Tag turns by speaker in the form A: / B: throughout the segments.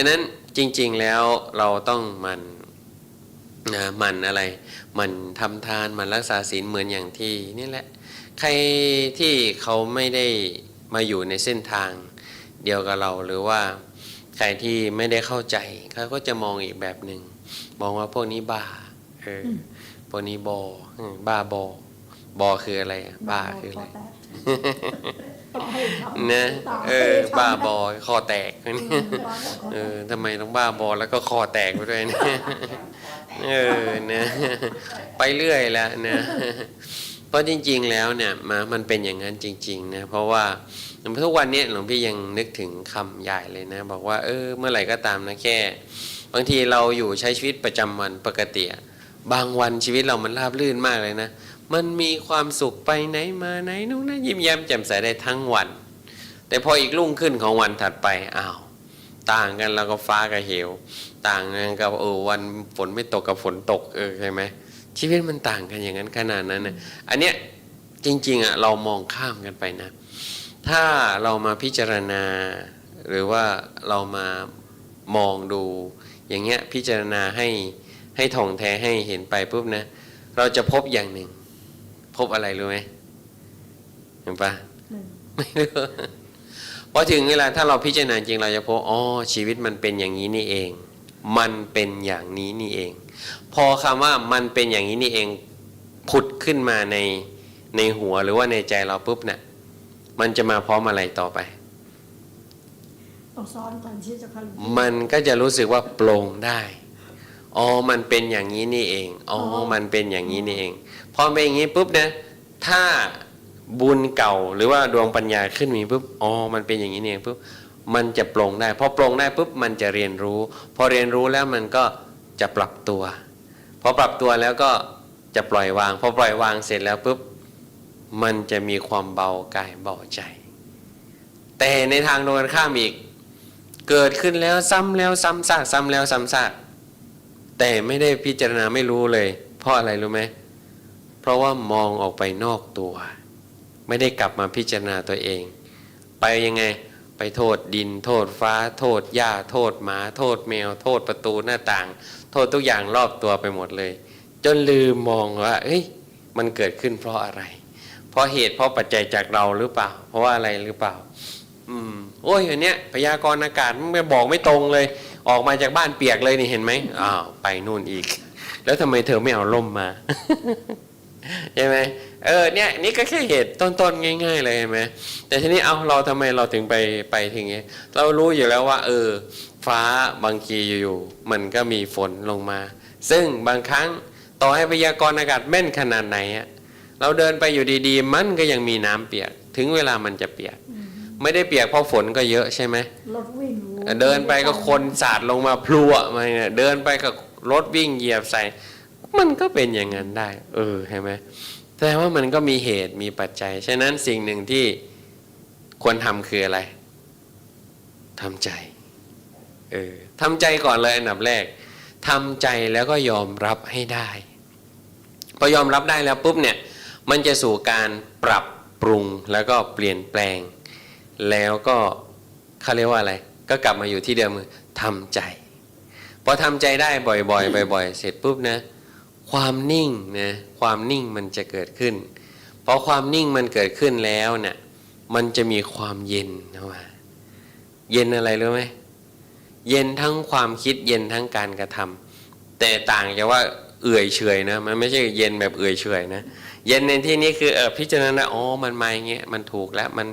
A: ะนั้นจริงๆแล้วเราต้องหมันนะหมันอะไรหมันทำทานหมันรักษาศีลเหมือนอย่างที่นี่แหละ ใครที่เขาไม่ได้มาอยู่ในเส้นทางเดียวกับเราหรือว่าใครที่ไม่ได้เข้าใจเขาก็จะมองอีกแบบหนึ่งมองว่าพวกนี้บ้าเอออพวกนี้บออืมบ้าบอบอคืออะไรอะบ้าคืออะไร
B: ต่อให้ทำ
A: นะ
B: ต่
A: เอ
B: ให้
A: อ
B: ทำ
A: บ้าบอคอแตกเนี่ย
B: บ้าบอ
A: เออทำไมต้องบ้าบอแล้วก็คอแตกไปด้วยเนี่ยเออนะไปเรื่อยแล้วนะเพราะจริง ๆ แล้วเนี่ยมามันเป็นอย่างนั้นจริง ๆ นะเพราะว่าทุกวันเนี้หลวงพี่ยังนึกถึงคำใหญ่เลยนะ บอกว่า เออ เมื่อไหร่ก็ตามนะแค่ บางทีเราอยู่ใช้ชีวิตประจำวันปกติอะบางวันชีวิตเรามันราบรื่นมากเลยนะ มันมีความสุขไปไหนมาไหนนู่นนะยิ้มแย้มแจ่มใสได้ทั้งวัน แต่พออีกรุ่งขึ้นของวันถัดไปอ้าวต่างกันแล้วก็ฟ้ากับเหว ต่างกันกับเออวันฝนไม่ตกกับฝนตกเออใช่ไหมชีวิตมันต่างกันอย่างนั้นขนาดนั้นนะอันเนี้ยจริงๆอะเรามองข้ามกันไปนะ ถ้าเรามาพิจารณา หรือว่าเรามามองดู อย่างเงี้ยพิจารณาให้ให้ท่องแท้ให้เห็นไปปุ๊บนะ เราจะพบอย่างหนึ่ง พบอะไรรู้ไหมเห็นปะ
B: หนึ่ง
A: ไม่รู้พอถึงเวลาถ้าเราพิจารณาจริงเราจะพบอ๋อชีวิตมันเป็นอย่างนี้นี่เอง มันเป็นอย่างนี้นี่เอง พอคำว่ามันเป็นอย่างนี้นี่เองผุดขึ้นมาในในหัวหรือว่าในใจเราปุ๊บเนะ่ะมันจะมาพร้อมอะไรต่อไป
B: ต้องซ้อนก่อนที่จะเข้า
A: มันก็จะรู้สึกว่าโปร่งได้ อ๋อมันเป็นอย่างนี้นี่เองอ๋อมันเป็นอย่างนี้นี่เองพอเป็นอย่างนี้ปุ๊บนะถ้าบุญเก่าหรือว่าดวงปัญญาขึ้นมีปุ๊บอ๋อมันเป็นอย่างนี้นี่เองปุ๊บมันจะโปร่งได้พอโปร่งได้ปุ๊บมันจะเรียนรู้ พอเรียนรู้แล้วมันก็จะปรับตัว พอปรับตัวแล้วก็จะปล่อยวาง พอปล่อยวางเสร็จแล้วปุ๊บมันจะมีความเบากายเบาใจ แต่ในทางตรงกันข้ามอีก เกิดขึ้นแล้วซ้ำแล้วซ้ำซากซ้ำแล้วซ้ำซาก แต่ไม่ได้พิจารณาไม่รู้เลย เพราะอะไรรู้ไหมเพราะว่ามองออกไปนอกตัว ไม่ได้กลับมาพิจารณาตัวเอง ไปยังไงไปโทษดิน โทษฟ้า โทษหญ้า โทษหมา โทษแมว โทษประตูหน้าต่าง โทษทุกอย่างรอบตัวไปหมดเลย จนลืมมองว่า เอ้ย มันเกิดขึ้นเพราะอะไร เพราะเหตุเพราะปัจจัยจากเราหรือเปล่า เพราะว่าอะไรหรือเปล่า อืม โอ้ยอันเนี้ยพยากรณ์อากาศมันบอกไม่ตรงเลย ออกมาจากบ้านเปียกเลยนี่เห็นไหมอ้าวไปนู่นอีก แล้วทำไมเธอไม่เอาล่มมาใช่ไหมเออเนี่ยนี่ก็แค่เหตุต้นๆง่าย ๆ เลยเห็นไหมแต่ทีนี้เอาเราทำไมเราถึงไปไปถึงเงี้ยเรารู้อยู่แล้วว่า เออ ฟ้าบางทีอยู่ๆมันก็มีฝนลงมา ซึ่งบางครั้งต่อให้พยากรณ์อากาศแม่นขนาดไหนอะเราเดินไปอยู่ดีๆ มันก็ยังมีน้ำเปียก ถึงเวลามันจะเปียก ไม่ได้เปียกเพราะฝนก็เยอะใช่ไหม
B: รถวิ่ง
A: เดินไปก็คนสาดลงมาพลัวมาเนี่ยเดินไปก็รถวิ่งเหยียบใส่ มันก็เป็นอย่างนั้นได้ เออใช่ไหมแต่ว่ามันก็มีเหตุมีปัจจัย ฉะนั้นสิ่งหนึ่งที่ควรทำคืออะไรทำใจ เออทำใจก่อนเลยอันดับแรกทำใจแล้วก็ยอมรับให้ได้พอยอมรับได้แล้วปุ๊บเนี่ย มันจะสู่การปรับปรุงแล้วก็เปลี่ยนแปลง แล้วก็เขาเรียกว่าอะไร ก็กลับมาอยู่ที่เดิมคือทำใจพอทำใจได้บ่อยๆบ่อย ๆ เสร็จปุ๊บนะ ความนิ่งนะความนิ่งมันจะเกิดขึ้นพอความนิ่งมันเกิดขึ้นแล้วเนี่ยมันจะมีความเย็นเข้ามาเย็นอะไรรู้ไหมเย็นทั้งความคิดเย็นทั้งการกระทำแต่ต่างจากว่าเอื่อยเฉยนะมันไม่ใช่เย็นแบบเอื่อยเฉยนะ เย็นในที่นี้คือเออพิจารณาอ๋อมันมาอย่างเงี้ยมันถูกแล้วมัน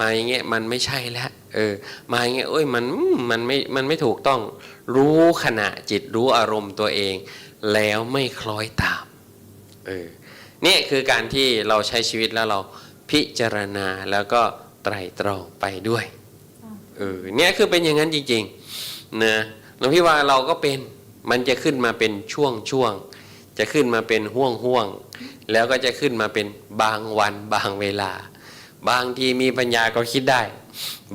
A: มาอย่างเงี้ยมันไม่ใช่แล้วเออมาอย่างเงี้ยเอ้ยมันมันไม่มันไม่ถูกต้องรู้ขณะจิตรู้อารมณ์ตัวเอง แล้วไม่คล้อยตามเออเนี่ยคือการที่เราใช้ชีวิตแล้วเราพิจารณาแล้วก็ไตรตรองไปด้วยเออเนี่ยคือเป็นอย่างนั้นจริงๆนะหลวงพี่ว่าเราก็เป็นมันจะขึ้นมาเป็นช่วงช่วง จะขึ้นมาเป็นห่วงห่วงแล้วก็จะขึ้นมาเป็นบางวันบางเวลา บางทีมีปัญญาก็คิดได้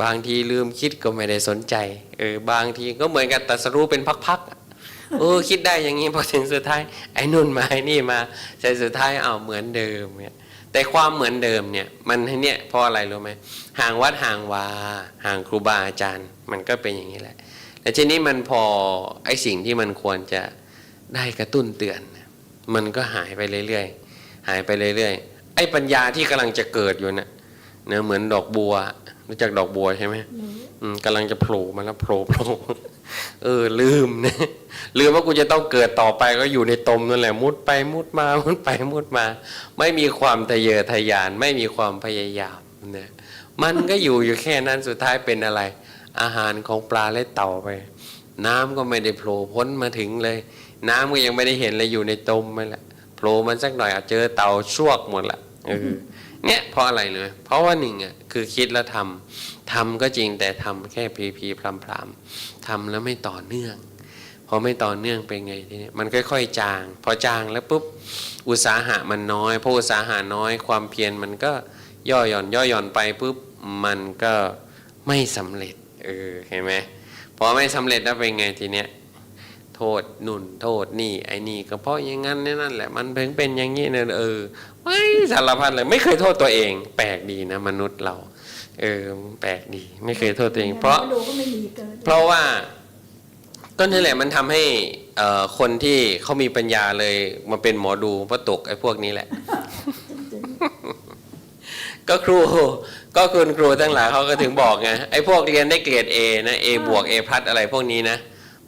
A: บางทีลืมคิดก็ไม่ได้สนใจเออบางทีก็เหมือนกับตรัสรู้เป็นพักๆเออคิดได้อย่างนี้พอถึงสุดท้ายไอ้นุ่นมาไอ้นี่มาแต่สุดท้ายเอาเหมือนเดิมเนี่ยแต่ความเหมือนเดิมเนี่ยมันเนี่ยเพราะอะไรรู้ไหมห่างวัดห่างวาห่างครูบาอาจารย์ มันก็เป็นอย่างนี้แหละแต่ทีนี้มันพอไอ้สิ่งที่มันควรจะได้กระตุ้นเตือน มันก็หายไปเรื่อยๆหายไปเรื่อยๆไอ้ปัญญาที่กำลังจะเกิดอยู่นะเนะเหมือนดอกบัวรู้จักดอกบัวใช่ไหม
B: หนู
A: อืมกำลังจะโผล่มาแล้วโผล่โผล่เออ ลืมนะลืมว่ากูจะต้องเกิดต่อไปก็อยู่ในตมนั่นแหละ มุดไปมุดมามุดไปมุดมา ไม่มีความทะเยอทะยาน ไม่มีความพยายามนะมันก็อยู่อยู่แค่นั้นสุดท้ายเป็นอะไร อาหารของปลาและเต่าไป น้ำก็ไม่ได้โผล่พ้นมาถึงเลย น้ำก็ยังไม่ได้เห็นเลยอยู่ในตมไปแหละโผล่มันสักหน่อยอาจเจอเต่าชวกหมดละเออเนี่ยเพราะอะไรเลย เพราะว่าหนึ่งอะคือคิดแล้วทำทำก็จริงแต่ทำแค่พีพีพรำพรำๆทำแล้วไม่ต่อเนื่องพอไม่ต่อเนื่องเป็นไงทีนี้มันค่อย ๆ จาง พอจางแล้วปุ๊บอุตสาหะมันน้อยพออุตสาหะน้อยความเพียรมันก็ย่อหย่อน ย่อหย่อนไปปุ๊บมันก็ไม่สำเร็จเออเห็นไหมพอไม่สำเร็จแล้วเป็นไงทีเนี้ย โทษนุ่นโทษนี่ไอ้นี่ก็เพราะอย่างนั้นนี่นั่นแหละ มันเพิ่งเป็นอย่างนี้เนี่ยเออไม่สารพัดเลย ไม่เคยโทษตัวเอง แปลกดีนะ มนุษย์เรา เออแปลกดี ไม่เคยโทษตัวเอง เพราะ
B: ดูก็ไม่มีเกิด
A: เพราะว่าก็นั่นแหละมันทำให้เอ่อคนที่เขามีปัญญาเลยมาเป็นหมอดูเพราะตกไอ้พวกนี้แหละ
B: จริง
A: ก็ครูก็คุณครูทั้งหลายเขาก็ถึงบอกไงไอ้พวกเรียนได้เกรด A นะ A บวก A พัดอะไรพวกนี้นะ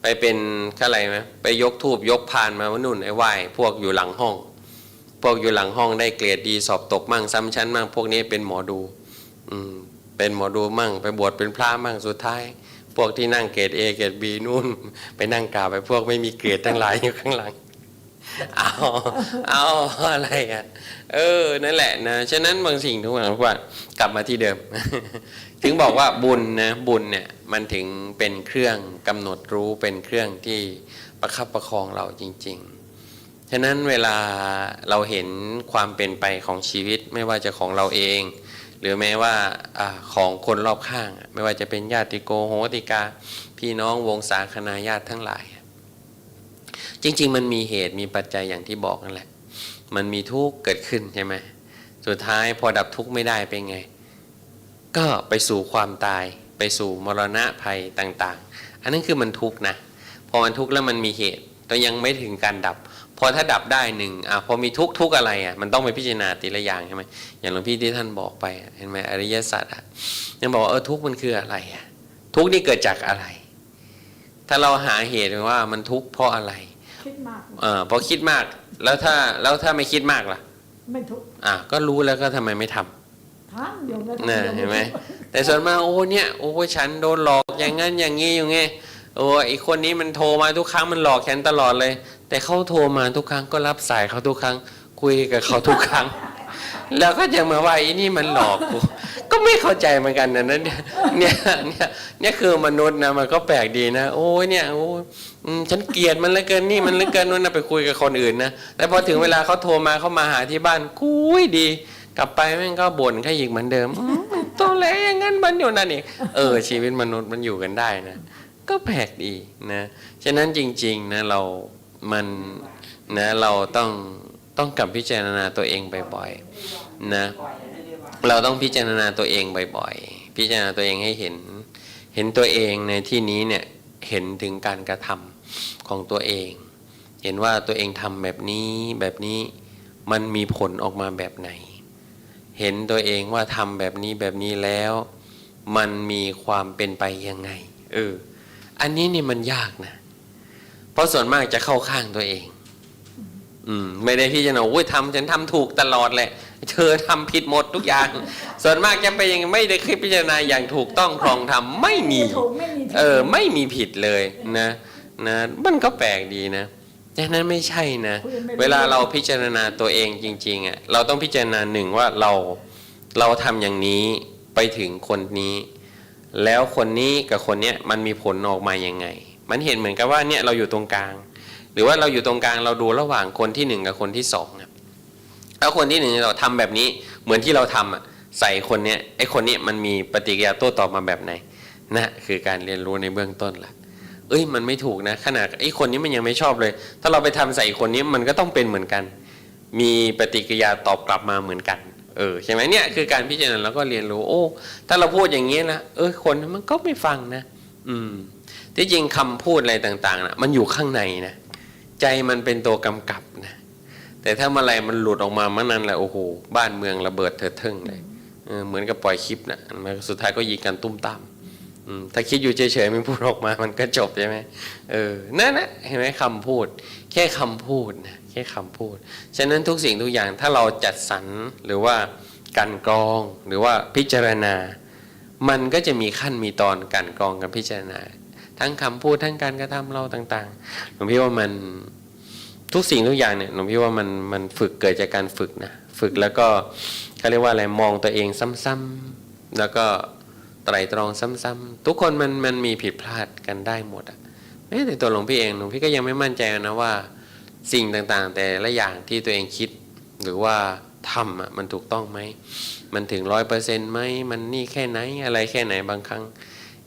A: ไปเป็นอะไรไหมไปยกทูบยกพานมาว่านุ่นไอ้ไหวพวกอยู่หลังห้อง พวกอยู่หลังห้องได้เกรดดีสอบตกมั่งซ้ำชั้นมั่งพวกนี้เป็นหมอดู อืมเป็นหมอดูมั่ง ไปบวชเป็นพระมั่งสุดท้าย พวกที่นั่งเกรด A เกรด B นู่น ไปนั่งกราบไปพวกไม่มีเกรดทั้งหลายอยู่ข้างหลังเอาเอาอะไรอะเออ นั่นแหละนะ ฉะนั้นบางสิ่งทุกอย่างว่ากลับมาที่เดิม ถึงบอกว่าบุญนะบุญเนี่ยมันถึงเป็นเครื่องกำหนดรู้เป็นเครื่องที่ประคับประคองเราจริง ๆ ฉะนั้นเวลาเราเห็นความเป็นไปของชีวิตไม่ว่าจะของเราเอง หรือแม้ว่าอของคนรอบข้าง ไม่ว่าจะเป็นญาติโกโหติกา พี่น้องวงศาคณาญาติทั้งหลาย จริง ๆ มันมีเหตุมีปัจจัยอย่างที่บอกนั่นแหละ มันมีทุกข์เกิดขึ้นใช่ไหมสุดท้ายพอดับทุกข์ไม่ได้เป็นไง ก็ไปสู่ความตาย ไปสู่มรณะภัยต่างๆ อันนั้นคือมันทุกข์นะพอมันทุกข์แล้วมันมีเหตุแต่ยังไม่ถึงการดับ พอถ้าดับได้หนึ่งอะพอมีทุกข์ทุกข์อะไรอะมันต้องไปพิจารณาทีละอย่างใช่ไหมอย่างหลวงพี่ที่ท่านบอกไปอะเห็นไหมอริยสัจอะยังบอกว่าเออทุกข์มันคืออะไรอะทุกข์นี่เกิดจากอะไร ถ้าเราหาเหตุว่ามันทุกข์เพราะอะไร
B: คิดมาก
A: เออพอคิดมากแล้วถ้าแล้วถ้าไม่คิดมากล่ะ
B: ไม่ทุกข์
A: อะก็รู้แล้วก็ทำไมไม่ทำ
B: ทำอยู่แล้ว
A: นะเห็นไหมแต่ส่วนมากโอ้เนี่ยโอ้ฉันโดนหลอกอย่างงั้นอย่างงี้อยู่ไงโอ้ไอคนนี้มันโทรมาทุกครั้งมันหลอกฉันตลอดเลย แต่เขาโทรมาทุกครั้งก็รับสายเขาทุกครั้ง คุยกับเขาทุกครั้ง แล้วก็จะมาว่าอ้นี่มันหลอกกูก็ไม่เข้าใจเหมือนกันนะเนี่ยเนี่ยเนี่ยเนี่ยคือมนุษย์นะมันก็แปลกดีนะโอ้ยเนี่ยโอ้ฉันเกลียดมันเหลือเกินนี่มันเหลือเกินนู่นนะไปคุยกับคนอื่นนะแต่พอถึงเวลาเขาโทรมาเขามาหาที่บ้านกุยดี กลับไปแม่งก็บ่นแค่อีกเหมือนเดิมอืมตัวเล็กอย่างนั้นมันอยู่นั่นเองเออ ชีวิตมนุษย์มันอยู่กันได้นะ ก็แปลกดีนะฉะนั้นจริง ๆนะเรามันนะเราต้องต้องกลับพิจารณาตัวเองบ่อยๆนะเราต้องพิจารณาตัวเองบ่อยๆ พิจารณาตัวเองให้เห็น เห็นตัวเองในที่นี้เนี่ยเห็นถึงการกระทำของตัวเอง เห็นว่าตัวเองทำแบบนี้แบบนี้มันมีผลออกมาแบบไหน เห็นตัวเองว่าทำแบบนี้แบบนี้แล้ว มันมีความเป็นไปยังไง เออ อันนี้นี่มันยากนะ เพราะส่วนมากจะเข้าข้างตัวเอง อืม ไม่ได้ที่จะเอาโอ้ยทำฉันทำถูกตลอดแหละ เธอทำผิดหมดทุกอย่าง ส่วนมากจะไปยังไม่ได้คิดพิจารณาอย่างถูกต้องครองธรรมไม่มี
B: ไม่ถูกไม่มีผิด
A: เออ ไม่มีผิดเลยนะ นะ มันก็แปลกดีนะแต่ นั้นไม่ใช่นะ เวลาเราพิจารณาตัวเองจริงๆอะเราต้องพิจารณาหนึ่งว่าเราเราทำอย่างนี้ไปถึงคนนี้ แล้วคนนี้กับคนเนี้ยมันมีผลออกมายังไง มันเห็นเหมือนกับว่าเนี่ยเราอยู่ตรงกลาง หรือว่าเราอยู่ตรงกลางเราดูระหว่างคนที่หนึ่งกับคนที่สองอะแล้วคนที่หนึ่งเราทำแบบนี้เหมือนที่เราทำอะใส่คนเนี้ยไอ้คนเนี้ยมันมีปฏิกิริยาโต้ตอบมาแบบไหนนะคือการเรียนรู้ในเบื้องต้นละ เอ้ยมันไม่ถูกนะขนาดไอ้คนนี้มันยังไม่ชอบเลย ถ้าเราไปทำใส่อีกคนนี้มันก็ต้องเป็นเหมือนกัน มีปฏิกิริยาตอบกลับมาเหมือนกัน เออใช่ไหมเนี่ยคือการพิจารณาแล้วก็เรียนรู้โอ้ถ้าเราพูดอย่างนี้นะเออคนมันก็ไม่ฟังนะ อืมที่จริงคำพูดอะไรต่างๆนะมันอยู่ข้างในนะใจมันเป็นตัวกำกับนะแต่ถ้าเมื่อไรมันหลุดออกมาเมื่อนั้นแหละโอ้โหบ้านเมืองระเบิดเถิดเทิงเลยเหมือนกับปล่อยคลิปนะสุดท้ายก็ยิงกันตุ้มตาม ถ้าคิดอยู่เฉยๆไม่พูดออกมา มันก็จบใช่ไหมเออนั่นนะเห็นไหมคำพูด แค่คำพูดนะแค่คำพูด ฉะนั้นทุกสิ่งทุกอย่างถ้าเราจัดสรรหรือว่ากลันกรองหรือว่าพิจารณา มันก็จะมีขั้นมีตอนกลันกรองกับพิจารณา ทั้งคำพูดทั้งการกระทำเราต่างๆหลวงพี่ว่ามันทุกสิ่งทุกอย่างเนี่ยหลวงพี่ว่ามันมันฝึกเกิดจากการฝึกนะฝึกแล้วก็เขาเรียกว่าอะไรมองตัวเองซ้ำๆแล้วก็ ไตรตรองซ้ำๆทุกคนมันมันมีผิดพลาดกันได้หมดอะแม้แต่ตัวหลวงพี่เองหลวงพี่ก็ยังไม่มั่นใจนะว่า สิ่งต่างๆ แต่ละอย่างที่ตัวเองคิด หรือว่าทำอะมันถูกต้องไหมมันถึงร้อยเปอร์เซ็นต์ไหมมันนี่แค่ไหนอะไรแค่ไหนบางครั้ง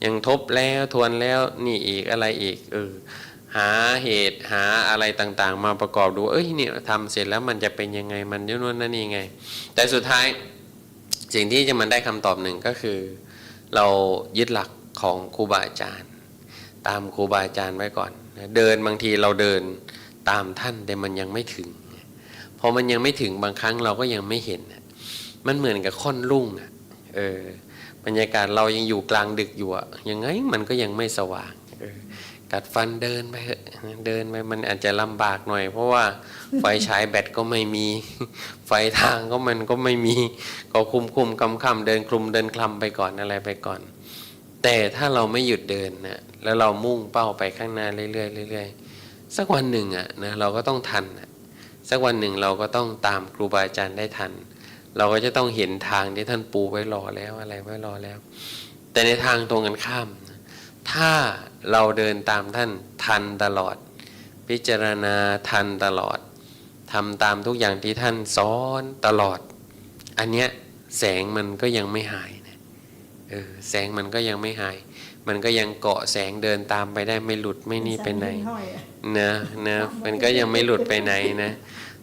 A: ยังทบแล้วทวนแล้วนี่อีกอะไรอีกเออหาเหตุหาอะไรต่างๆ มาประกอบดู เอ้ยเนี่ยทำเสร็จแล้วมันจะเป็นยังไงมันยุ่นนนั่นนี่ไง แต่สุดท้ายสิ่งที่จะมันได้คำตอบหนึ่งก็คือ เรายึดหลักของครูบาอาจารย์ ตามครูบาอาจารย์ไว้ก่อน เดินบางทีเราเดินตามท่านแต่มันยังไม่ถึงพอมันยังไม่ถึงบางครั้งเราก็ยังไม่เห็น มันเหมือนกับค่อนรุ่งเออบรรยากาศเรายังอยู่กลางดึกอยู่ยังไงมันก็ยังไม่สว่าง กัดฟันเดินไปเถอะเดินไปมันอาจจะลำบากหน่อย เพราะว่าไฟฉายแบตก็ไม่มี ไฟทางก็มันก็ไม่มี ก็คุมคุมคำคำเดินคลุมเดินคลำไปก่อนอะไรไปก่อน แต่ถ้าเราไม่หยุดเดินนะแล้วเรามุ่งเป้าไปข้างหน้าเรื่อยๆเรื่อยๆสักวันหนึ่งอะนะเราก็ต้องทันสักวันหนึ่งเราก็ต้องตามครูบาอาจารย์ได้ทัน เราก็จะต้องเห็นทางที่ท่านปูไว้รอแล้วอะไรไว้รอแล้ว แต่ในทางตรงกันข้าม ถ้าเราเดินตามท่านทันตลอด พิจารณาทันตลอดทำตามทุกอย่างที่ท่านสอนตลอด อันเนี้ยแสงมันก็ยังไม่หายนะเออแสงมันก็ยังไม่หาย มันก็ยังเกาะแสงเดินตามไปได้ไม่หลุดไม่หนี่ไปไหน
B: ห้อยอะ
A: นะนะมันก็ยังไม่หลุดไปไหนนะ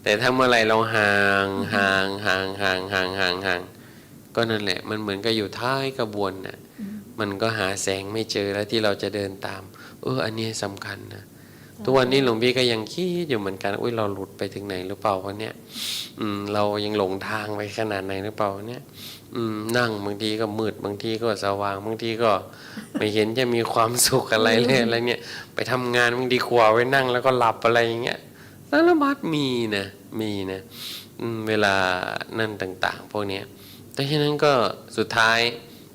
A: แต่ถ้าเมื่อไหรเราห่างห่างห่างห่างห่างห่างห่างก็นั่นแหละ มันเหมือนกับอยู่ท้ายกระบวนน่ะ มันก็หาแสงไม่เจอแล้วที่เราจะเดินตาม เออ อันนี้สำคัญนะทุกวันนี้หลวงพี่ก็ยังคิดอยู่เหมือนกันอุ้ยเราหลุดไปถึงไหนหรือเปล่าวะเนี่ยอืม เรายังหลงทางไปขนาดไหนหรือเปล่าวะเนี่ยอืมนั่งบางทีก็มืดบางทีก็สว่างบางทีก็ ไม่เห็นจะมีความสุขอะไรเลยอะไรเนี่ย ไปทำงานบางทีขวาไว้นั่งแล้วก็หลับอะไรอย่างเงี้ยสารพัดมีนะมีนะอืมเวลานั่นต่าง ๆ พวกเนี้ยแต่ฉะนั้นก็สุดท้าย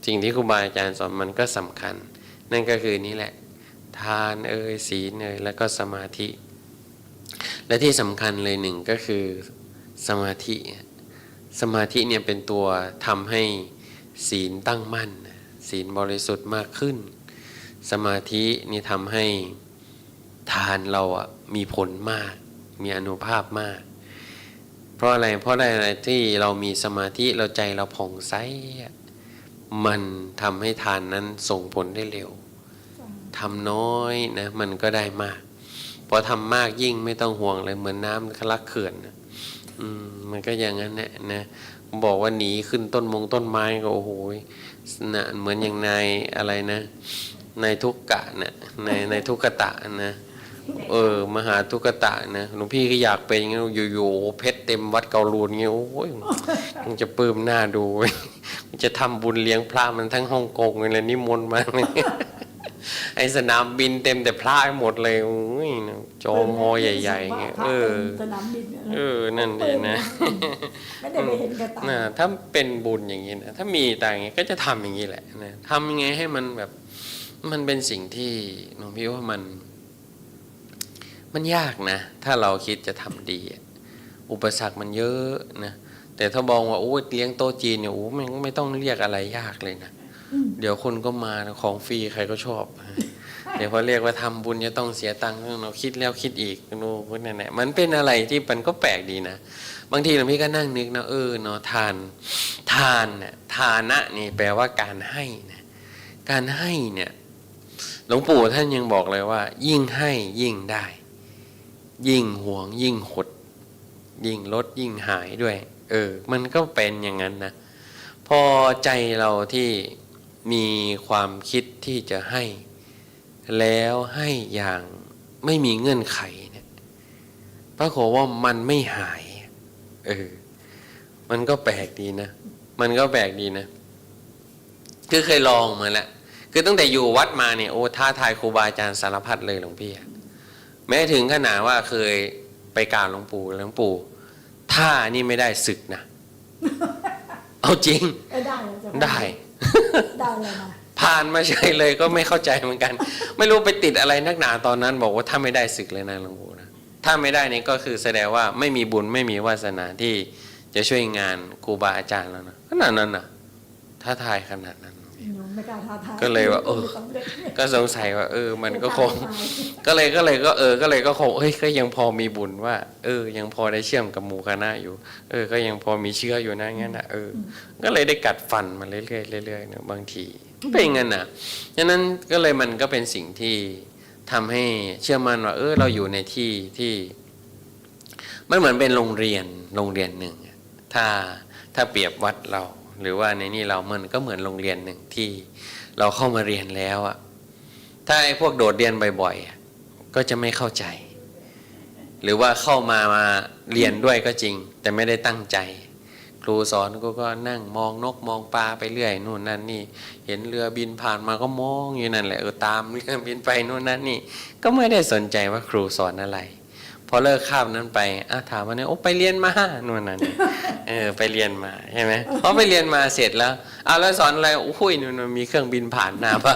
A: สิ่งที่ครูบาอาจารย์สอนมันก็สำคัญ นั่นก็คือนี่แหละ ทานเอ่ยศีลเอ่ยแล้วก็สมาธิ และที่สำคัญเลยหนึ่งก็คือสมาธิ สมาธิเนี่ยเป็นตัวทำให้ศีลตั้งมั่น ศีลบริสุทธิ์มากขึ้น สมาธินี่ทำให้ทานเราอะมีผลมาก มีอนุภาพมาก เพราะอะไรเพราะอะไรที่เรามีสมาธิเราใจเราผ่องใสอะ มันทำให้ทานนั้นส่งผลได้เร็วทำน้อยนะมันก็ได้มากพอทำมากยิ่งไม่ต้องห่วงเลยเหมือนน้ำคลักเขื่อนอืมมันก็อย่างนั้นแหละนะบอกว่าหนีขึ้นต้นมงต้นไม้ก็โอ้โหนะเหมือนอย่างนายอะไรนะในทุกกะนะในในทุกตะนะเออ มหาทุกตะนะหลวงพี่ก็อยากเป็นอย่างนี้อยู่ๆเพชร เต็มวัดเกาลูนเงี้ยโอ้ยมันจะปลื้มหน้าดูเว้ยมันจะทำบุญเลี้ยงพระมันทั้งฮ่องกงเลยนิมนต์มาไอสนามบินเต็มแต่พระไปหมดเลยโอ้ยจอมอใหญ่ๆเงี้ยเออ
B: สนามบินเนี่ยนะ
A: เออนั่นดีนะ
B: ไม่ได้ไปเห็นกระตา
A: นะถ้าเป็นบุญอย่างนี้นะถ้ามีต่างอย่างนี้ก็จะทำอย่างนี้แหละนะทำยังไงให้มันแบบ มันเป็นสิ่งที่หลวงพี่ว่ามัน มันยากนะ ถ้าเราคิดจะทำดีอะ อุปสรรคมันเยอะนะแต่ถ้ามองว่าโอ้ยเลี้ยงโต๊ะจีนเนี่ยโอ้ไม่ไม่ต้องเรียกอะไรยากเลยนะเดี๋ยวคนก็มาของฟรีใครก็ชอบ เดี๋ยวพอเรียกว่าทำบุญจะต้องเสียตังค์เราคิดแล้วคิดอีกโน้นนั่นแหละมันเป็นอะไรที่มันก็แปลกดีนะบางทีหลวงพี่ก็นั่งนึกนะเออเนาะทาน ทานเนี่ยทานะนี่แปลว่าการให้นะการให้เนี่ยหลวงปู่ท่านยังบอกเลยว่า ยิ่งให้ยิ่งได้ ยิ่งห่วงยิ่งหด ยิ่งลดยิ่งหายด้วย เออ มันก็เป็นอย่างนั้นนะ พอใจเราที่มีความคิดที่จะให้ แล้วให้อย่างไม่มีเงื่อนไขเนี่ยปรากฏว่ามันไม่หาย เออ มันก็แปลกดีนะ มันก็แปลกดีนะ คือเคยลองมาแล้วคือตั้งแต่อยู่วัดมาเนี่ยโอ้ท้าทายครูบาอาจารย์สารพัดเลยหลวงพี่แม้ถึงขนาดว่าเคย ไปกราบหลวงปู่หลวงปู่ถ้านี่ไม่ได้ศึกนะ เอาจริง
B: เอ้ยได้เหรอเจ้าค่ะ
A: ได้
B: ได้เลยนะ
A: ผ่านมาเฉยเลยก็ไม่เข้าใจเหมือนกัน ไม่รู้ไปติดอะไรนักหนาตอนนั้น บอกว่าถ้าไม่ได้ศึกเลยนะหลวงปู่นะถ้าไม่ได้นี่ก็คือแสดงว่าไม่มีบุญไม่มีวาสนาที่จะช่วยงานครูบาอาจารย์แล้วนะขนาดนั้นนะท้าทายขนาดนั้น
B: หนู ไม่กล้าท้าทาย
A: ก็เลยว่าเออ
B: สำเร็จ
A: ก็สงสัยว่า เออ มันก็คง
B: ไท้าทาย
A: ก็เลยก็เลยก็เออ ก็เลยก็คงเอ้ยก็ยังพอมีบุญว่า เออ ยังพอได้เชื่อมกับหมู่คณะอยู่ เออ ก็ยังพอมีเชื่ออยู่นะงั้นนะเออ ก็เลยได้กัดฟันมาเรื่อยๆเรื่อยๆเนอะบางทีเป็นอย่างนั้นนะฉะนั้นก็เลยมันก็เป็นสิ่งที่ทำให้เชื่อมั่นว่า เออ เราอยู่ในที่ที่ มันเหมือนเป็นโรงเรียนโรงเรียนหนึ่งอะถ้าถ้าเปรียบวัดเรา หรือว่าในนี่เรามันก็เหมือนโรงเรียนหนึ่งที่เราเข้ามาเรียนแล้วอะถ้าไอ้พวกโดดเรียนบ่อยๆก็จะไม่เข้าใจ หรือว่าเข้ามามาเรียนด้วยก็จริง แต่ไม่ได้ตั้งใจ ครูสอนก็ก็นั่งมองนกมองปลาไปเรื่อยนู่นนั่นนี่ เห็นเรือบินผ่านมาก็มองอยู่นั่นแหละเออตามเรือบินไปนู่นนั่นนี่ ก็ไม่ได้สนใจว่าครูสอนอะไร พอเลิกคาบนั้นไปอะถามว่าเนี่ยโอ้ไปเรียนมานู่นนั่นนี่เออไปเรียนมาใช่ไหมพอไปเรียนมาเสร็จแล้วอะแล้วสอนอะไรโอ้ยนู่นนมีเครื่องบินผ่านหน้าปะ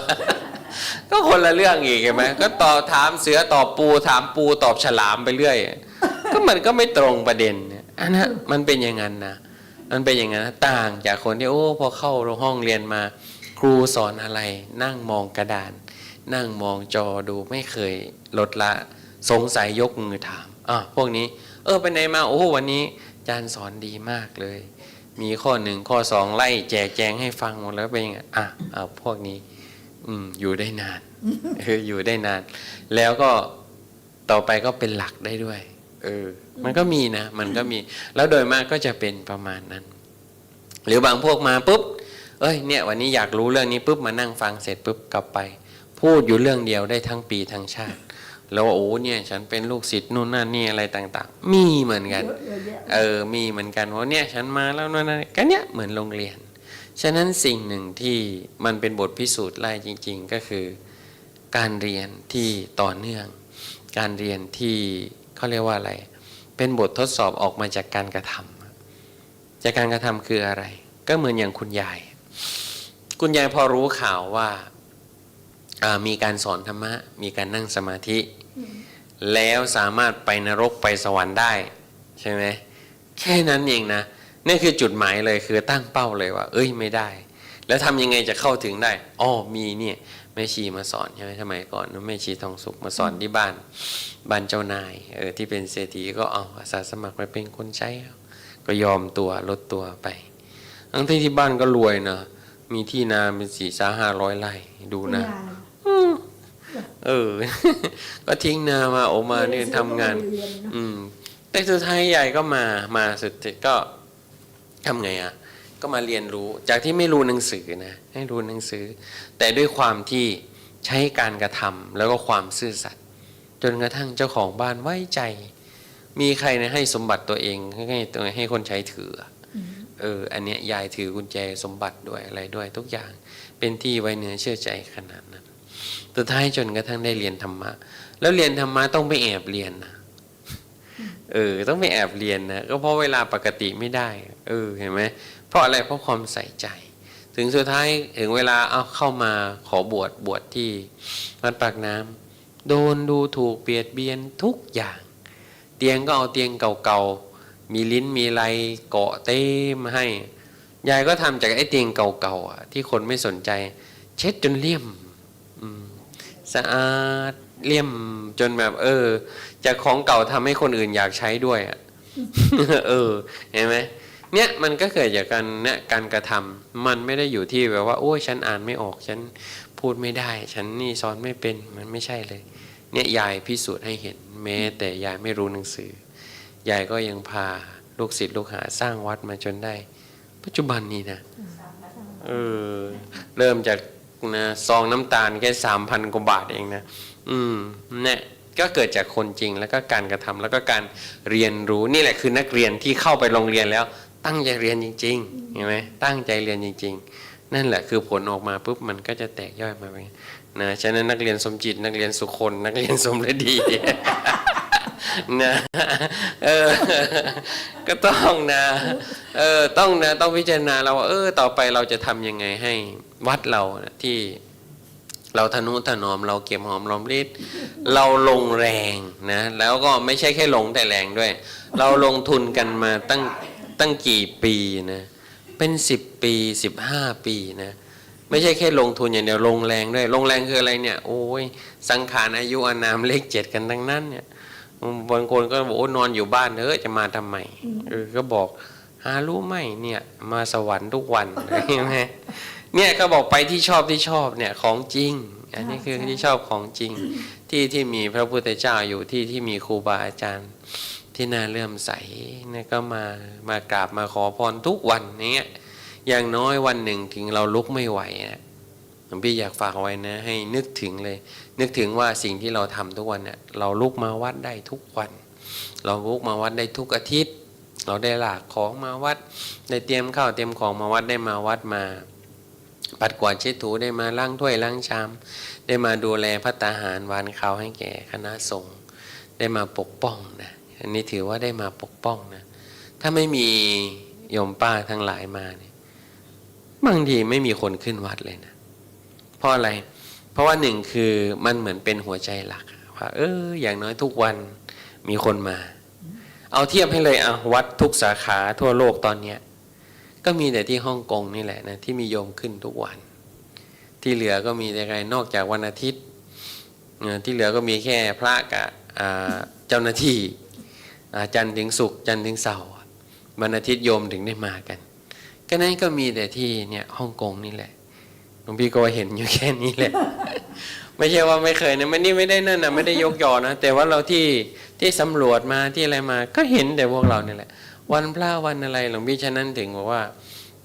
A: ก็คนละเรื่องอีกเห็นไหมก็ตอบถามเสือตอบปู ถามปูตอบฉลามไปเรื่อย ก็มันก็ไม่ตรงประเด็นเนี่ยอันนั้นมันเป็นอย่างนั้นนะมันเป็นอย่างนั้นนะต่างจากคนที่โอ้พอเข้าห้องเรียนมา ครูสอนอะไร นั่งมองกระดาน นั่งมองจอดูไม่เคยลดละ สงสัยยกมือถามอะพวกนี้ เออไปไหนมาโอ้วันนี้อาจารย์สอนดีมากเลย มีข้อหนึ่งข้อสองไล่แจกแจงให้ฟังหมดแล้วเป็นยังไงอะเอาพวกนี้ อืมอยู่ได้นานเอออยู่ได้นาน แล้วก็ต่อไปก็เป็นหลักได้ด้วย เออ มันก็มีนะ มันก็มี แล้วโดยมากก็จะเป็นประมาณนั้น หรือบางพวกมาปุ๊บเอ้ยเนี่ยวันนี้อยากรู้เรื่องนี้ปุ๊บมานั่งฟังเสร็จปุ๊บกลับไป พูดอยู่เรื่องเดียวได้ทั้งปีทั้งชาติ แล้วโอ้เนี่ยฉันเป็นลูกศิษย์นู่นนั่นนี่อะไรต่าง ๆ มีเหมือนกัน
B: เยอะเยอะแยะ
A: เออมีเหมือนกันว่าเนี่ยฉันมาแล้วนั่นนนก็เนี่ยเหมือนโรงเรียน ฉะนั้นสิ่งหนึ่งที่มันเป็นบทพิสูจน์ไล่จริง ๆ ก็คือ การเรียนที่ต่อเนื่อง การเรียนที่เขาเรียกว่าอะไร เป็นบททดสอบออกมาจากการกระทำจากการกระทำคืออะไร ก็เหมือนอย่างคุณยาย คุณยายพอรู้ข่าวว่าอ่า มีการสอนธรรมะ มีการนั่งสมาธิ แล้วสามารถไปนรกไปสวรรค์ได้ ใช่ไหมแค่นั้นเองนะนี่คือจุดหมายเลยคือตั้งเป้าเลยว่า เอ้ยไม่ได้ แล้วทำยังไงจะเข้าถึงได้อ๋อมีเนี่ยแม่ชีมาสอนใช่ไหมสมัยก่อนแม่ชีทองสุขมาสอนที่บ้านบ้านเจ้านายเออที่เป็นเศรษฐีก็เอาอาสาสมัครไปเป็นคนใช้เอาก็ยอมตัวลดตัวไปทั้งที่ที่บ้านก็รวยนะมีที่นาเป็นสี่สาห้าร้อยไร่ดู
B: คุณ
A: นะ
B: ยาย
A: เออ ก็ทิ้งนามาออกมาเนี่ยทำงาน
B: เรียนเนอะ
A: อืม แต่สุดท้ายยายก็มามาสุดท้ายก็ทำไงอะ ก็มาเรียนรู้จากที่ไม่รู้หนังสือนะให้รู้หนังสือ แต่ด้วยความที่ใช้การกระทำแล้วก็ความซื่อสัตย์จนกระทั่งเจ้าของบ้านไว้ใจ มีใครนะให้สมบัติตัวเองให้ตัวให้คนใช้ถืออะ
B: อืม
A: เออ อันเนี้ยยายถือกุญแจสมบัติด้วยอะไรด้วย ทุกอย่างเป็นที่ไว้เนื้อเชื่อใจขนาดนั้น สุดท้ายจนกระทั่งได้เรียนธรรมะ แล้วเรียนธรรมะต้องไปแอบเรียนนะเออ ต้องไปแอบเรียนนะก็เพราะเวลาปกติไม่ได้ เออเห็นไหมเพราะอะไรเพราะความใส่ใจ ถึงสุดท้ายถึงเวลาเอาเข้ามาขอบวชบวชที่วัดปากน้ำโดนดูถูกเบียดเบียนทุกอย่าง เตียงก็เอาเตียงเก่าๆมีลิ้นมีไรเกาะเต็มให้ยายก็ทำจากไอ้เตียงเก่าๆที่คนไม่สนใจ เช็ดจนเลี่ยม สะอาดเลี่ยมจนแบบเออ จากของเก่าทำให้คนอื่นอยากใช้ด้วยอะเออเห็นไหมเนี่ยมันก็เกิดจากการเนี่ยการกระทำมันไม่ได้อยู่ที่แบบว่าโอ้ยฉันอ่านไม่ออกฉันพูดไม่ได้ ฉันนี่สอนไม่เป็นมันไม่ใช่เลย เนี่ยยายพิสูจน์ให้เห็น แม้ แต่ยายไม่รู้หนังสือยายก็ยังพาลูกศิษย์ลูกหาสร้างวัดมาจนได้ ปัจจุบันนี้นะเออเริ่มจาก นะซองน้ำตาลแค่สามพันกว่าบาทเองนะอืมเนี่ยก็เกิดจากคนจริงแล้วก็การกระทำแล้วก็การเรียนรู้นี่แหละคือนักเรียนที่เข้าไปโรงเรียนแล้ว ตั้งใจเรียนจริงๆเห็นไหมตั้งใจเรียนจริง ๆ นั่นแหละคือผลออกมาปุ๊บมันก็จะแตกย่อยมาไปนะฉะนั้นนักเรียนสมจิตนักเรียนสุคนนักเรียนสมฤดี นะเออ ก็ต้องนะเออต้องนะต้องพิจารณาเราว่าเออ ต่อไปเราจะทำยังไงให้วัดเราที่เราทนุถนอมเราเก็บหอมรอมริบเราลงแรงนะ แล้วก็ไม่ใช่แค่ลงแต่แรงด้วย เราลงทุนกันมาตั้งตั้งกี่ปีนะเป็นสิบปีสิบห้าปีนะไม่ใช่แค่ลงทุนอย่างเดียวลงแรงด้วย ลงแรงคืออะไรเนี่ยโอ้ยสังขารอายุอานามเลขเจ็ดกันทั้งนั้นเนี่ย บางคนก็บอกโอ้นอนอยู่บ้านเออจะมาทำไมเออก็บอกหารู้ไหมเนี่ย มาสวรรค์ทุกวันใช่ไหมเนี่ยก็บอกไปที่ชอบที่ชอบเนี่ยของจริง อันนี้คือที่ชอบของจริง ที่ที่มีพระพุทธเจ้าอยู่ที่ที่มีครูบาอาจารย์ ที่น่าเลื่อมใสเนี่ยก็มามากราบมาขอพรทุกวันอย่างเงี้ยอย่างน้อยวันหนึ่งถึงเราลุกไม่ไหวนะห ลวงพี่อยากฝากเอาไว้นะ ให้นึกถึงเลย นึกถึงว่าสิ่งที่เราทำทุกวันเนี่ยเราลุกมาวัดได้ทุกวัน เราลุกมาวัดได้ทุกอาทิตย์ เราได้หลากของมาวัด ได้เตรียมข้าวเตรียมของมาวัดได้มาวัดมา ปัดกวาดเช็ดถูได้มาล้างถ้วยล้างชามได้มาดูแลพัตตาหารวานข้าวให้แก่คณะสงฆ์ได้มาปกป้องนะอันนี้ถือว่าได้มาปกป้องนะถ้าไม่มีโยมป้าทั้งหลายมาเนี่ยบางทีไม่มีคนขึ้นวัดเลยนะ เพราะอะไร เพราะว่าหนึ่งคือมันเหมือนเป็นหัวใจหลักว่าเอออย่างน้อยทุกวันมีคนมา เอาเทียบให้เลยเอะวัดทุกสาขาทั่วโลกตอนเนี้ยก็มีแต่ที่ฮ่องกงนี่แหละนะที่มีโยมขึ้นทุกวัน ที่เหลือก็มีแต่ใครนอกจากวันอาทิตย์ที่เหลือก็มีแค่พระกับเจ้าหน้าที่จันทร์ถึงศุกร์จันทร์ถึงเสาร์วันอาทิตย์โยมถึงได้มากัน ก็นั้นก็มีแต่ที่เนี่ยฮ่องกงนี่แหละ หลวงพี่ก็เห็นอยู่แค่นี้แหละ ไม่ใช่ว่าไม่เคยนะไม่นี่ไม่ได้นั่นนะไม่ได้ยกยอนะ แต่ว่าเราที่ที่สำรวจมาที่อะไรมา ก็เห็นแต่พวกเรานี่แหละ วันพระวันอะไรหลวงพี่ฉะนั้นถึงบอกว่า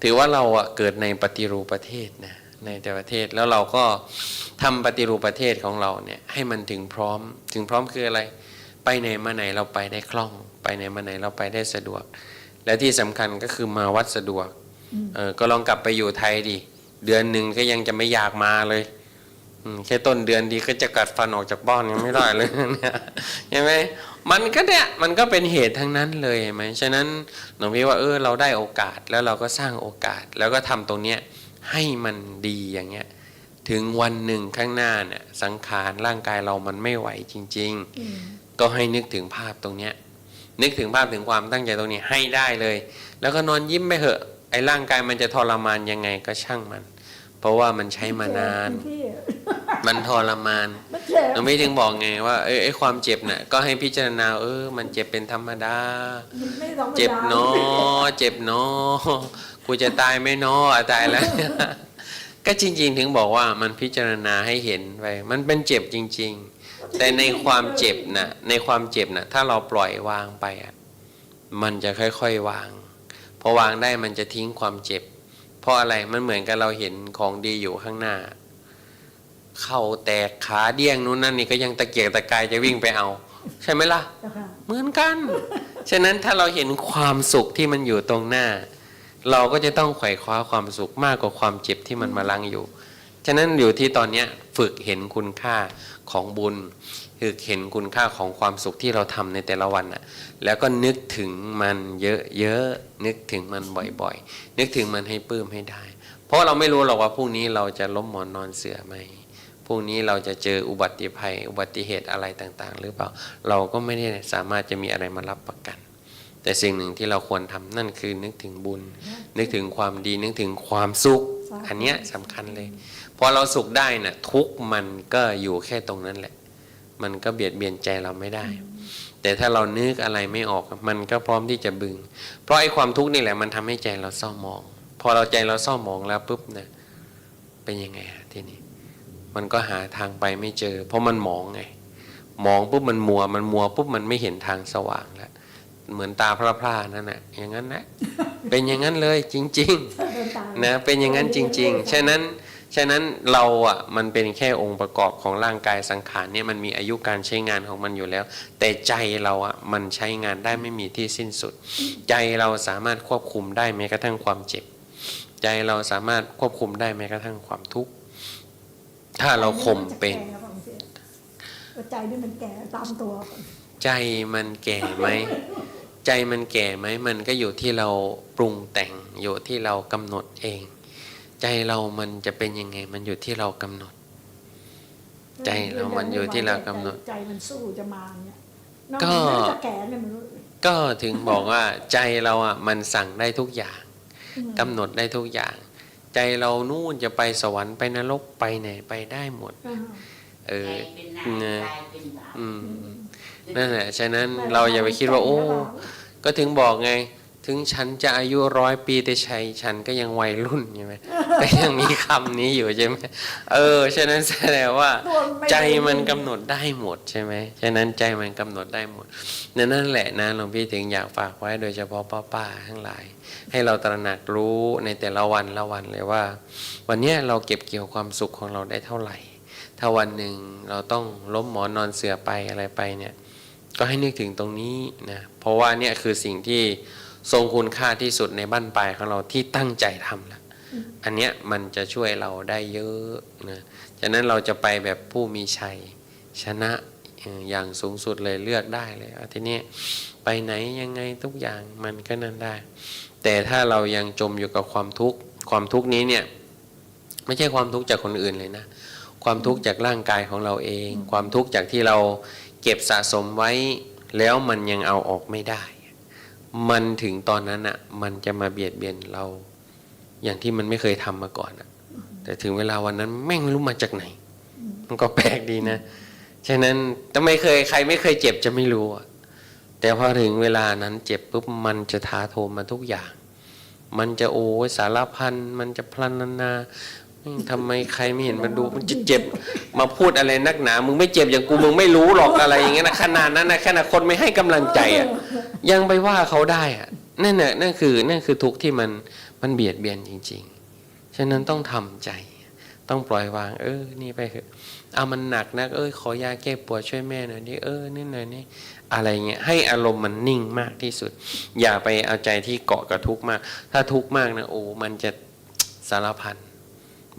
A: ถือว่าเราอะเกิดในปฏิรูปประเทศนะในแต่ประเทศแล้วเราก็ทำปฏิรูปประเทศของเราเนี่ยให้มันถึงพร้อม ถึงพร้อมคืออะไร ไปไหนมาไหนเราไปได้คล่อง ไปไหนมาไหนเราไปได้สะดวก และที่สำคัญก็คือมาวัดสะดวกเออก็ลองกลับไปอยู่ไทยดิ เดือนหนึ่งก็ยังจะไม่อยากมาเลยอืมแค่ต้นเดือนดีก็จะกัดฟันออกจากบ้านยังไม่ได้เลยเนี่ยใช่ไหมมันก็เนี่ยมันก็เป็นเหตุทั้งนั้นเลยเห็นไหมฉะนั้นหลวงพี่ว่าเออเราได้โอกาสแล้วเราก็สร้างโอกาสแล้วก็ทำตรงเนี้ยให้มันดีอย่างเงี้ยถึงวันหนึ่งข้างหน้าเนี่ยสังขารร่างกายเรามันไม่ไหวจริงๆ
B: อืม
A: ก็ให้นึกถึงภาพตรงเนี้ยนึกถึงภาพถึงความตั้งใจตรงนี้ให้ได้เลย แล้วก็นอนยิ้มไปเหอะ ไอ้ร่างกายมันจะทรมานยังไงก็ช่างมัน เพราะว่ามันใช้มานาน
B: ที่
A: มันทรมาน
B: มันเจ็บ
A: เราไม่ถึงบอกไงว่าเอ้ยไอ้ความเจ็บน่ะก็ให้พิจารณาเออ มันเจ็บเป็นธรรมดา
B: มันไม่ธรรมดา
A: เจ็บเนาะเจ็บเนาะกูจะตายไหมเนาะอะตายแล้วก็จริง ๆ ถึงบอกว่ามันพิจารณาให้เห็นไปมันเป็นเจ็บจริง ๆ แต่ในความเจ็บน่ะ ในความเจ็บน่ะ ถ้าเราปล่อยวางไปอะมันจะค่อย ๆ วางพ อวางได้มันจะทิ้งความเจ็บ เพราะอะไรมันเหมือนกับเราเห็นของดีอยู่ข้างหน้า เข่าแตกขาเดี้ยงนู้นนั่นนี่ก็ยังตะเกียกตะกายจะวิ่งไปเอา ใช่ไหมล่ะ
B: เจ้าค่ะ
A: เหมือนกัน ฉะนั้นถ้าเราเห็นความสุขที่มันอยู่ตรงหน้า เราก็จะต้องไขว่คว้าความสุขมากกว่าความเจ็บที่มันมาลังอยู่ ฉะนั้นอยู่ที่ตอนนี้ฝึกเห็นคุณค่าของบุญฝึกเห็นคุณค่าของความสุขที่เราทำในแต่ละวันน่ะ แล้วก็นึกถึงมันเยอะๆ นึกถึงมันบ่อยๆ นึกถึงมันให้ปลื้มให้ได้ เพราะเราไม่รู้หรอกว่าพรุ่งนี้เราจะล้มหมอนนอนเสือไหมพรุ่งนี้เราจะเจออุบัติภัย อุบัติเหตุอะไรต่างๆ หรือเปล่า เราก็ไม่ได้สามารถจะมีอะไรมารับประกัน แต่สิ่งหนึ่งที่เราควรทำนั่นคือนึกถึงบุญ นึกถึงความดี นึกถึงความสุข อันเนี้ยสำคัญเลย พอเราสุขได้น่ะทุกมันก็อยู่แค่ตรงนั้นแหละ มันก็เบียดเบียนใจเราไม่ได้ แต่ถ้าเรานึกอะไรไม่ออกมันก็พร้อมที่จะบึง เพราะไอ้ความทุกข์นี่แหละมันทำให้ใจเราเศร้าหมอง พอเราใจเราเศร้าหมองแล้วปุ๊บเนี่ยเป็นยังไงอะทีนี้มันก็หาทางไปไม่เจอ เพราะมันมองไงมองปุ๊บมันมัวมันมัวปุ๊บมันไม่เห็นทางสว่างแล้วเหมือนตาพร่านั่นแหะอย่างนั้นนะเป็นอย่างนั้นเลยจริง ๆ
B: นตาม
A: นะเป็นอย่างนั้นจริง ๆ ฉะนั้น ฉะนั้นเราอะมันเป็นแค่องค์ประกอบของร่างกายสังขารเนี่ยมันมีอายุการใช้งานของมันอยู่แล้ว แต่ใจเราอะมันใช้งานได้ไม่มีที่สิ้นสุด ใจเราสามารถควบคุมได้แม้กระทั่งความเจ็บ ใจเราสามารถควบคุมได้แม้กระทั่งความทุกข์ถ้าเราข่มเป็น
B: ใจมันจะแก่ครับผมเสียว่าใจนี่มันแก่ตามตัว
A: ใจมันแก่ไหมใจมันแก่ไหมมันก็อยู่ที่เราปรุงแต่งอยู่ที่เรากำหนดเอง ใจเรามันจะเป็นยังไง มันอยู่ที่เรากำหนด ใจเรามันอยู่ที่เรากำหนด
B: ใจมันสู้จะมาเนี่ยนอก
A: ก็
B: จากนั้นจะแก่เนี่ยมันรู้
A: ก็ถึงบอกว่าใจเราอะมันสั่งได้ทุกอย่าง
B: อืม
A: กำหนดได้ทุกอย่าง ใจเรานู่นจะไปสวรรค์ไปนรกไปไหนไปได้หมด
B: อ่า
A: เออ
C: ใจเป็นหนัก
A: นะ
C: กายเป็นบาป
A: อืม
B: อืม
A: นั่นแหละฉะนั้น
B: แต่
A: เราอย่าไปคิดว่า โอ้
B: แก่หรือเปล่า
A: ก็ถึงบอกไง ถึงฉันจะอายุร้อยปีแต่ชัยฉันก็ยังวัยรุ่นใช่ไหมก็ยังมีคำนี้อยู่ใช่ไหมเออฉะนั้นแสดงว่า
B: ตัวไใจ
A: มันกำหนดได้หมดใช่ไหมฉะนั้นใจมันกำหนดได้หมดนั่นนั่นแหละนะหลวงพี่ถึงอยากฝากไว้โดยเฉพาะป้าป้าๆทั้งหลาย ให้เราตระหนักรู้ในแต่ละวันละวันเลยว่า วันเนี้ยเราเก็บเกี่ยวความสุขของเราได้เท่าไหร่ ถ้าวันหนึ่งเราต้องล้มหมอนนอนเสือไปอะไรไปเนี่ย ก็ให้นึกถึงตรงนี้นะเพราะว่าเนี่ยคือสิ่งที่ ทรงคุณค่าที่สุดในบั้นปลายของเราที่ตั้งใจทำละอันเนี้ยมันจะช่วยเราได้เยอะนะฉะนั้นเราจะไปแบบผู้มีชัยชนะเอ่ออย่างสูงสุดเลยเลือกได้เลยว่าทีนี้ไปไหนยังไงทุกอย่างมันก็นั่นได้ แต่ถ้าเรายังจมอยู่กับความทุกข์ความทุกข์นี้เนี่ยไม่ใช่ความทุกข์จากคนอื่นเลยนะ ความทุกข์จากร่างกายของเราเอง ความทุกข์จากที่เราเก็บสะสมไว้แล้วมันยังเอาออกไม่ได้ มันถึงตอนนั้นอะ มันจะมาเบียดเบียนเรา อย่างที่มันไม่เคยทำมาก่อนอะ แต่ถึงเวลาวันนั้นแม่งไม่รู้มาจากไหน มันก็แปลกดีนะฉะนั้นถ้าไม่เคยใครไม่เคยเจ็บจะไม่รู้อะแต่พอถึงเวลานั้นเจ็บปุ๊บมันจะท้าโทมมาทุกอย่าง มันจะโอ้สารพันมันจะพลันนานา ทำไมใครไม่เห็นมาดูมันจะเจ็บมาพูดอะไรนักหนา มึงไม่เจ็บอย่างกูมึงไม่รู้หรอกอะไรอย่างเงี้ยนะขนาดนั้นนะขนาดคนไม่ให้กำลังใจอะยังไปว่าเขาได้อะนั่นน่ะนั่นคือนั่นคือทุกข์ที่มันมันเบียดเบียนจริง ๆ ฉะนั้นต้องทำใจ ต้องปล่อยวาง เออ นี่ไปเถอะเอามันหนักนะเอ้ยขอยาแก้ปวดช่วยแม่หน่อยดิเออนี่หน่อยนี่อะไรเงี้ยให้อารมณ์มันนิ่งมากที่สุด อย่าไปเอาใจที่เกาะกับทุกข์มาก ถ้าทุกข์มากนะโอ้มันจะสารพัน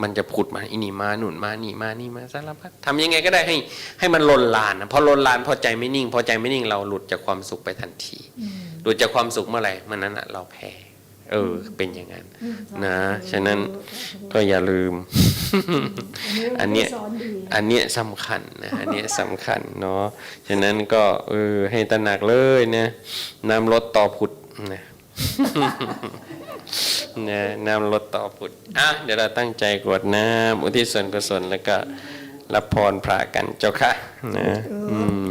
A: มันจะผุดมาอินี่มาหนุนมานี่มานี่มาสารพัดทำยังไงก็ได้ให้ให้มันลนลานนะพอลนลานพอใจไม่นิ่ง พอใจไม่นิ่งเราหลุดจากความสุขไปทันที
B: อืม
A: หลุดจากความสุขเมื่อไหร่เมื่อนั้นอะเราแพ้เออ เป็นอย่างนั้น
B: อืม
A: นะ ฉะนั้นก็อย่าลืม อันเนี้ย
B: สอนดี
A: อันเนี้ยสำคัญนะอันเนี้ยสำคัญเนาะฉะนั้นก็เออให้ตระหนักเลยนะน้ำลดต่อผุดนะ นะน้ำลดต่อผุดอะเดี๋ยวเราตั้งใจกรวดน้ำอุทิศส่วนกุศลแล้วก็รับพรพระกันเจ้าค่ะนะอืม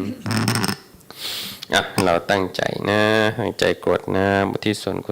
A: อะเราตั้งใจนะตั้งใจกรวดน้ำอุทิศส่วนกุ